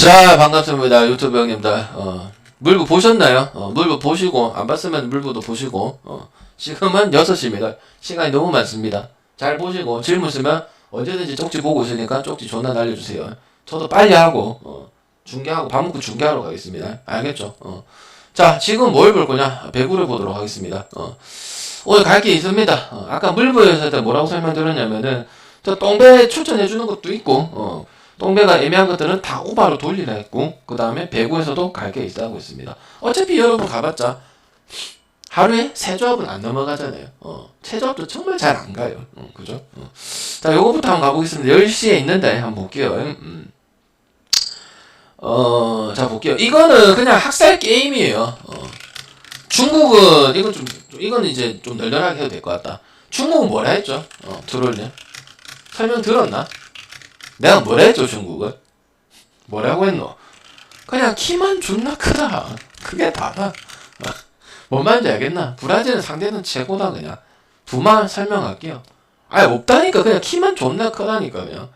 자 반갑습니다. 유튜브 형님들. 어, 물부 보셨나요? 어, 물부 보시고 안 봤으면 물부도 보시고 어, 지금은 6시입니다. 시간이 너무 많습니다. 잘 보시고 질문 있으면 언제든지 쪽지 보고 있으니까 쪽지 존나 날려주세요. 저도 빨리 하고 어, 중계하고 밥 먹고 중계하러 가겠습니다. 알겠죠? 어. 자 지금 뭘 볼 거냐? 배구를 보도록 하겠습니다. 어. 오늘 갈 게 있습니다. 어, 아까 물부에서 뭐라고 설명드렸냐면은 저 똥배 추천해 주는 것도 있고 어, 똥배가 애매한 것들은 다 오바로 돌리라 했고 그 다음에 배구에서도 갈 게 있다고 했습니다. 어차피 여러분 가봤자 하루에 세 조합은 안 넘어가잖아요. 어, 세 조합도 정말 잘 안 가요. 어, 그죠? 어. 자, 요거부터 한번 가보겠습니다. 10시에 있는데 한번 볼게요. 음. 어, 자 볼게요. 이거는 그냥 학살 게임이에요. 어. 중국은 이건 좀 이건 이제 좀 널널하게 해도 될 것 같다. 중국은 뭐라 했죠? 어, 트롤님 설명 들었나? 내가 뭐라 했죠 중국은? 뭐라고 했노? 그냥 키만 존나 크다. 그게 다다. 뭔 말인지 알겠나? 브라질은 상대는 최고다 그냥. 부만 설명할게요. 아니 없다니까 그냥 키만 존나 크다니까 그냥.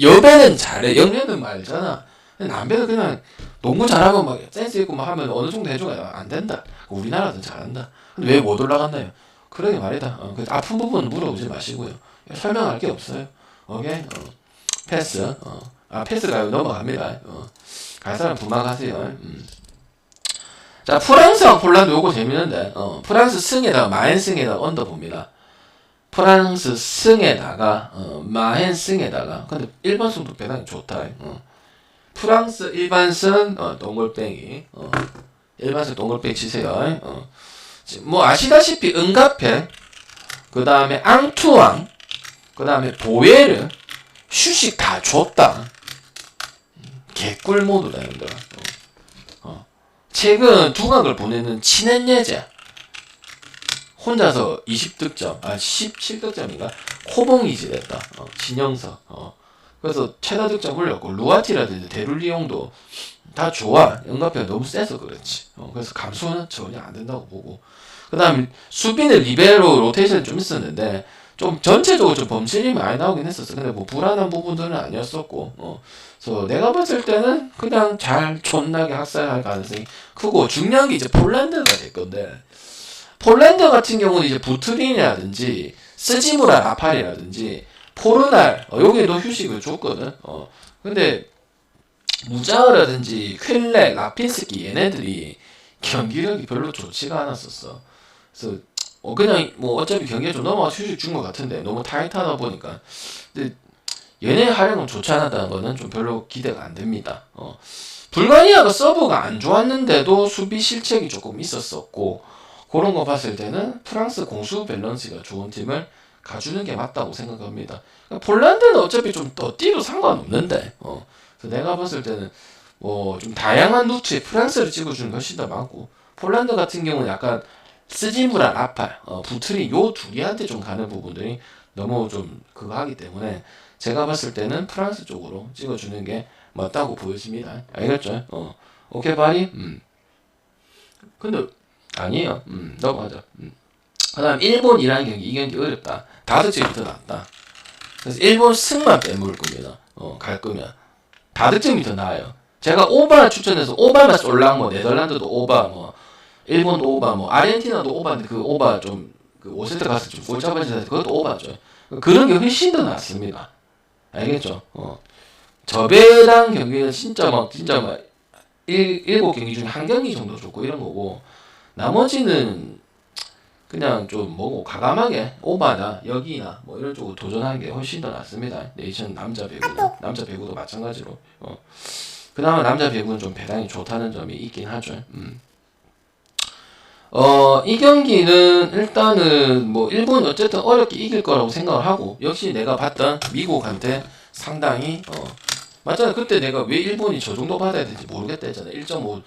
여배는 잘해. 영배는 말잖아. 남배는 그냥 농구 잘하고 막 센스 있고 막 하면 어느 정도 해줘야 안 된다. 우리나라도 잘한다. 근데 왜 못 올라갔나요? 그러게 말이다. 어, 그 아픈 부분은 물어보지 마시고요. 설명할 게 없어요. 오케이? 어. 패스. 어. 아, 패스가 넘어갑니다. 어. 갈 사람 부망하세요. 음. 자, 프랑스와 폴란드 요거 재밌는데, 어, 프랑스 승에다가 마엔 승에다가 언더 봅니다. 프랑스 승에다가, 어, 마엔 승에다가, 근데 일반 승도 배당이 좋다. 어. 프랑스 일반 승, 어, 동글뱅이, 어, 일반 승 동글뱅이 치세요. 어. 뭐 아시다시피 은가페, 그 다음에 앙투왕, 그 다음에 보예르, 휴식 다 줬다. 개꿀 모드다, 형들. 어. 어. 최근 두각을 보내는 친한 여자. 혼자서 20득점, 아, 17득점인가? 코봉이지 됐다. 어, 진영석. 어. 그래서 최다 득점 올렸고, 루아티라든지 데룰리용도 다 좋아. 연가표가 너무 세서 그렇지. 어, 그래서 감수는 전혀 안 된다고 보고. 그 다음, 수비는 리베로 로테이션 좀 있었는데, 좀 전체적으로 좀 범실이 많이 나오긴 했었어. 근데 뭐 불안한 부분들은 아니었었고, 어. 그래서 내가 봤을 때는 그냥 잘 존나게 학살할 가능성이 크고 중요한 게 이제 폴란드가 될 건데 폴란드 같은 경우는 이제 부트린이라든지 스지무라 라팔이라든지 포르날 어, 여기에도 휴식을 줬거든. 어. 근데 무자흐라든지 퀼렉, 라핀스키 얘네들이 경기력이 별로 좋지가 않았었어. 그래서 어 그냥 뭐 어차피 경기에 좀 넘어가 휴식 준 것 같은데 너무 타이트하다 보니까 근데 얘네 활약은 좋지 않았다는 거는 좀 별로 기대가 안 됩니다. 어. 불가니아가 서브가 안 좋았는데도 수비 실책이 조금 있었었고 그런 거 봤을 때는 프랑스 공수 밸런스가 좋은 팀을 가주는 게 맞다고 생각합니다. 그러니까 폴란드는 어차피 좀 더 뛰도 상관없는데 어. 그래서 내가 봤을 때는 뭐 좀 다양한 루트에 프랑스를 찍어주는 게 훨씬 더 많고 폴란드 같은 경우는 약간 스지무라 라팔, 어, 부트리 요 둘이한테 좀 가는 부분들이 너무 좀 그거 하기 때문에 제가 봤을 때는 프랑스 쪽으로 찍어주는 게 맞다고 보여집니다. 알겠죠? 어. 오케이, 바리? 음. 근데, 아니에요. 음, 넘어가자. 음. 그 다음, 일본이라는 경기, 이 경기 어렵다. 다섯 점이 더 낫다. 그래서 일본 승만 빼먹을 겁니다. 어, 갈 거면. 다득점이 더 나아요. 제가 오바 추천해서 오바만 쏠랑 뭐 네덜란드도 오바 뭐 일본도 오바 뭐 아르헨티나도 오바인데 그 오바 좀그 5세트 갔을 때좀 골 잡아지다 그것도 오바죠. 그런 게 훨씬 더 낫습니다. 알겠죠? 어. 저배당 경기는 진짜 막 진짜 막 일, 일곱 경기 중에 한 경기 정도 좋고 이런 거고 나머지는 그냥 좀 뭐고 가감하게 오바나 여기나 뭐 이런 쪽으로 도전하는 게 훨씬 더 낫습니다. 네이션 남자 배구는 남자 배구도 마찬가지로 어. 그나마 남자 배구는 좀 배당이 좋다는 점이 있긴 하죠. 음. 어, 이 경기는 일단은 뭐 일본 어쨌든 어렵게 이길 거라고 생각을 하고 역시 내가 봤던 미국한테 상당히 어 맞잖아. 그때 내가 왜 일본이 저 정도 받아야 되는지 모르겠다 했잖아. 1.5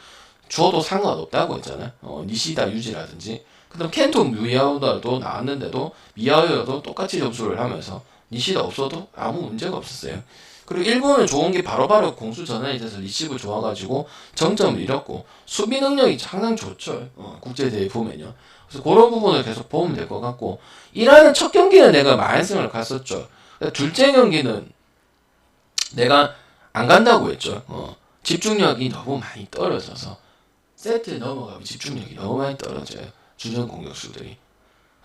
줘도 상관없다고 했잖아. 어 니시다 유지라든지. 그다음 켄토 미야오다도 나왔는데도 미야오도 똑같이 접수를 하면서 니시다 없어도 아무 문제가 없었어요 그리고 일본은 좋은 게 바로바로 공수 전환이 돼서 리시브 좋아가지고 정점을 잃었고 수비 능력이 상당히 좋죠. 어, 국제대회 보면요. 그래서 그런 부분을 계속 보면 될 것 같고 일하는 첫 경기는 내가 마인승을 갔었죠. 둘째 경기는 내가 안 간다고 했죠. 어. 집중력이 너무 많이 떨어져서 세트 넘어가면 집중력이 너무 많이 떨어져요. 주전 공격수들이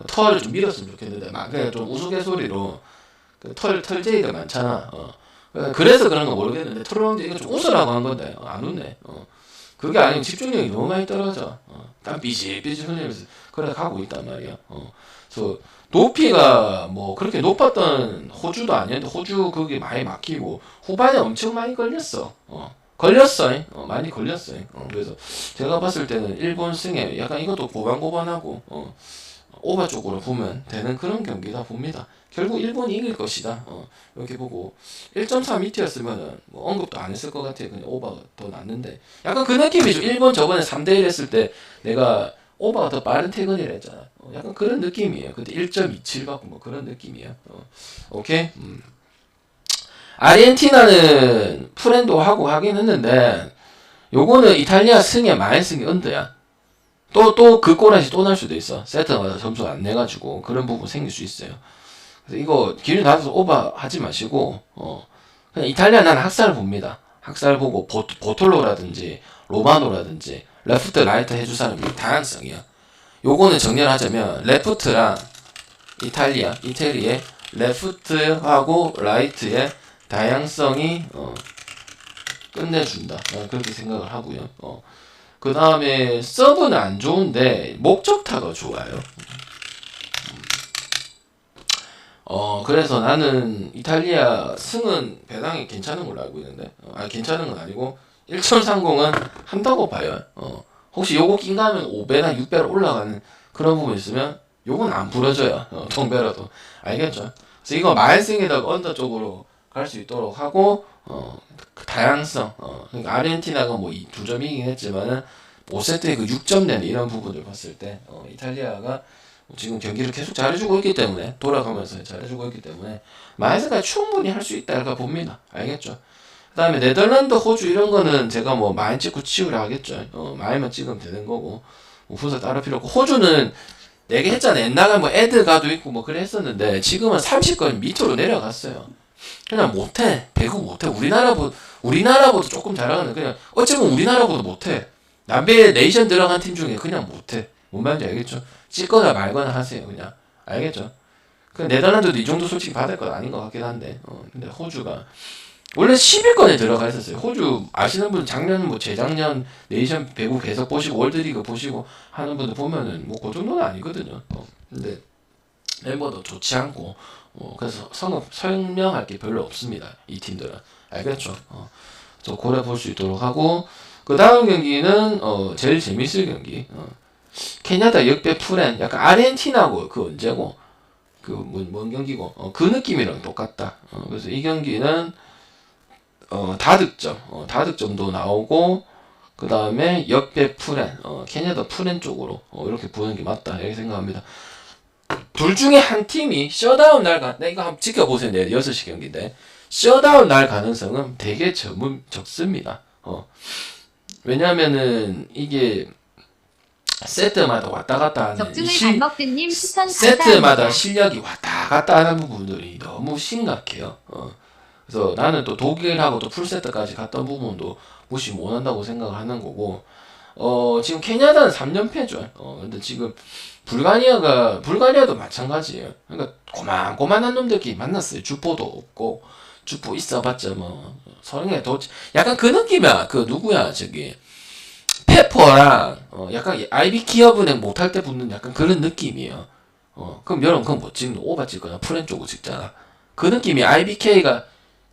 털을 좀 밀었으면 좋겠는데 막 그냥 좀 우스갯소리로 그 털 털제이가 많잖아. 어. 그래서 그런 거 모르겠는데 털렁지 이거 좀 웃으라고 한 건데 어, 안 웃네. 어. 그게 아니고 집중력이 너무 많이 떨어져. 어. 땀 삐질삐질 흘리면서 그래 가고 있단 말이야. 어. 그래서 높이가 뭐 그렇게 높았던 호주도 아니었는데 호주 그게 많이 막히고 후반에 엄청 많이 걸렸어. 어. 걸렸어. 어, 많이 걸렸어. 어, 그래서 제가 봤을 때는 일본 승에 약간 이것도 고반고반하고 어, 오바 쪽으로 보면 되는 그런 경기다 봅니다. 결국 일본이 이길 것이다. 어, 이렇게 보고 1.4 미터였으면 뭐 언급도 안 했을 것 같아요. 그냥 오바가 더 낫는데 약간 그 느낌이죠. 일본 저번에 3대1 했을 때 내가 오바가 더 빠른 퇴근이라 했잖아. 어, 약간 그런 느낌이에요. 근데 1.27 받고 뭐 그런 느낌이야. 어, 오케이. 음. 아르헨티나는 프렌도 하고 하긴 했는데 요거는 이탈리아 승에 많이 승이 언더야. 또 또 그 꼬라지 또 날 수도 있어. 세트마다 점수 안 내가지고 그런 부분 생길 수 있어요. 그래서 이거 기준 닫아서 오버 하지 마시고 어 그냥 이탈리아 난 학살 봅니다. 학살 보고 보, 보톨로라든지 로마노라든지 레프트 라이트 해줄 사람이 다양성이야. 요거는 정리하자면 레프트랑 이탈리아 이태리의 레프트하고 라이트의 다양성이 어, 끝내준다. 어, 그렇게 생각을 하고요. 어. 그 다음에 서브는 안 좋은데 목적타가 좋아요. 음. 어 그래서 나는 이탈리아 승은 배당이 괜찮은 걸로 알고 있는데 어, 아 괜찮은 건 아니고 1.30은 한다고 봐요. 어 혹시 요거 낀가 하면 5배나 6배로 올라가는 그런 부분 있으면 요건 안 부러져요. 어, 동배라도 알겠죠? 그래서 이거 말승에다가 언더 쪽으로 갈 수 있도록 하고 어, 그 다양성 어, 그러니까 아르헨티나가 뭐 두 점이긴 했지만은 5세트에 그 6점 내는 이런 부분을 봤을 때 어, 이탈리아가 지금 경기를 계속 잘해주고 있기 때문에 돌아가면서 잘해주고 있기 때문에 마이스가 충분히 할 수 있다고 봅니다. 알겠죠? 그다음에 네덜란드, 호주 이런 거는 제가 뭐 많이 찍고 치우려 하겠죠. 어, 많이만 찍으면 되는 거고 뭐 분석 따로 필요 없고 호주는 내게 했잖아. 옛날에 뭐 에드가도 있고 뭐 그래 했었는데 지금은 30건 밑으로 내려갔어요. 그냥 못해. 배구 못해. 우리나라보다 우리나라보다 조금 잘하는 그냥 어찌 보면 우리나라보다 못해. 남배 네이션 들어간 팀 중에 그냥 못해. 뭔 말인지 알겠죠? 찍거나 말거나 하세요. 그냥 알겠죠? 그 네덜란드도 이 정도 솔직히 받을 건 아닌 것 같긴 한데 어, 근데 호주가 원래 10위권에 들어가 있었어요. 호주 아시는 분 작년 뭐 재작년 네이션 배구 계속 보시고 월드리그 보시고 하는 분들 보면은 뭐 그 정도는 아니거든요. 어, 근데 멤버도 좋지 않고 어, 그래서 성업 설명할 게 별로 없습니다. 이 팀들은 알겠죠? 어, 저 고려 볼 수 있도록 하고 그 다음 경기는 어, 제일 재밌을 경기 어, 케냐다 역배 프렌 약간 아르헨티나고 그 언제고 그뭔 뭔 경기고 어, 그 느낌이랑 똑같다. 어, 그래서 이 경기는 어, 다득점 어, 다득점도 나오고 그 다음에 역배 프렌 어, 케냐다 프렌 쪽으로 어, 이렇게 보는 게 맞다 이렇게 생각합니다. 둘 중에 한 팀이 셧다운 날 가, 네, 이거 한번 지켜보세요. 내일 6시 경기인데. 셧다운 날 가능성은 되게 점, 적습니다. 어. 왜냐면은 이게 세트마다 왔다 갔다 하는 추천 세트마다. 실력이 왔다 갔다 하는 부분들이 너무 심각해요. 어. 그래서 나는 또 독일하고 또 풀세트까지 갔던 부분도 무시 못한다고 생각을 하는 거고, 어, 지금 케냐다는 3연패죠. 어, 근데 지금 불가리아가, 불가리아도 마찬가지예요. 그러니까 고만고만한 놈들끼리 만났어요. 주포도 없고, 주포 있어봤자 뭐, 서른에 도, 약간 그 느낌이야. 그 누구야, 저기. 페퍼랑, 어, 약간 아이비 기업은행 못할 때 붙는 약간 그런 느낌이에요. 어, 그럼 여러분 그건 뭐 찍는 오바 찍거나 프렌 쪽으로 찍잖아. 그 느낌이 IBK가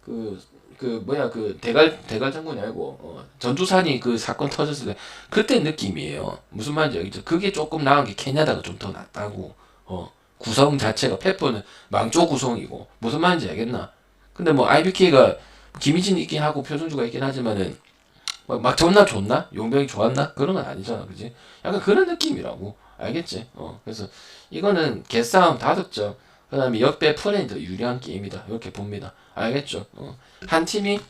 그, 그 뭐야 그 대갈 대갈 장군이 아니고 어, 전두산이 그 사건 터졌을 때 그때 느낌이에요. 무슨 말인지 알겠죠? 그게 조금 나은 게 케냐다가 좀 더 낫다고. 어, 구성 자체가 페퍼는 망조 구성이고 무슨 말인지 알겠나? 근데 뭐 IBK가 김희진 있긴 하고 표준주가 있긴 하지만은 막, 막 존나 좋나? 용병이 좋았나? 그런 건 아니잖아, 그지? 약간 그런 느낌이라고. 알겠지? 어, 그래서 이거는 개싸움 다득점, 그 다음에 프렌이 더 유리한 게임이다. 이렇게 봅니다. 알겠죠? 어, 한 팀이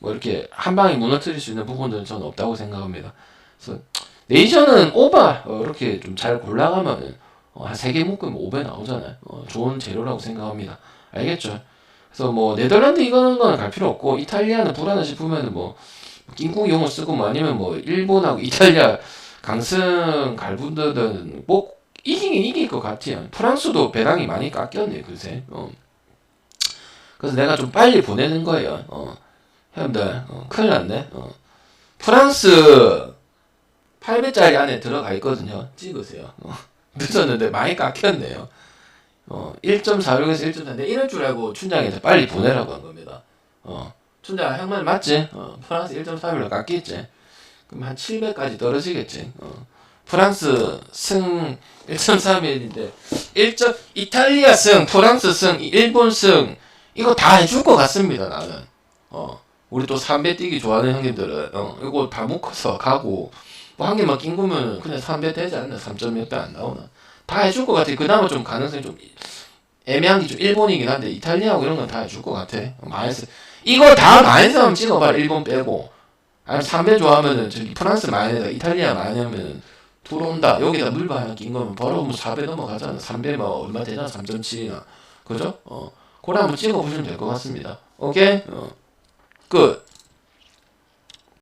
뭐 이렇게 한 방에 무너뜨릴 수 있는 부분들은 저는 없다고 생각합니다. 그래서 네이션은 오바 어, 이렇게 좀 잘 골라가면은 어, 한세개 묶으면 5배 나오잖아요. 어, 좋은 재료라고 생각합니다. 알겠죠? 그래서 뭐 네덜란드 이거는 거는 갈 필요 없고 이탈리아는 불안해 싶으면은 뭐 낑꿍 용어 쓰고 뭐 아니면 뭐 일본하고 이탈리아 강승 갈 분들은 뭐 이기긴 이길 것 같아요. 프랑스도 배당이 많이 깎였네 그새. 어. 그래서 내가 좀 빨리 보내는 거예요. 어. 형님들 어, 큰일 났네. 어. 프랑스 8배짜리 안에 들어가 있거든요. 찍으세요. 어. 늦었는데 많이 깎였네요. 어, 1.46에서 1.4인데 이럴 줄 알고 춘장에서 빨리 보내라고 한 겁니다. 어, 춘장 형말 맞지? 어, 프랑스 1.3일로 깎겠지? 그럼 한 700까지 떨어지겠지? 어, 프랑스 승 1.31인데 1. 이탈리아 승, 프랑스 승, 일본 승 이거 다 해줄 것 같습니다 나는. 어, 우리 또 3배 뛰기 좋아하는 형님들은 어, 이거 다 묶어서 가고 뭐 한 개만 낀 거면 그냥 3배 되지 않나? 3.6배 안 나오나? 다 해줄 것 같아. 그나마 좀 가능성이 좀 애매한 게 좀 일본이긴 한데 이탈리아하고 이런 건 다 해줄 것 같아. 마이너스 이거 다 마이너스 한번 찍어봐. 일본 빼고. 아니면 3배 좋아하면은 저기 프랑스 마이너스, 이탈리아 마이너스면 들어온다. 여기다 물바 하나 낀 거면 바로 뭐 4배 넘어가잖아. 3배 뭐 얼마 되잖아. 3.7이나. 그죠? 어. 그래 한번 찍어보시면 될 것 같습니다. 오케이? 어. 끝.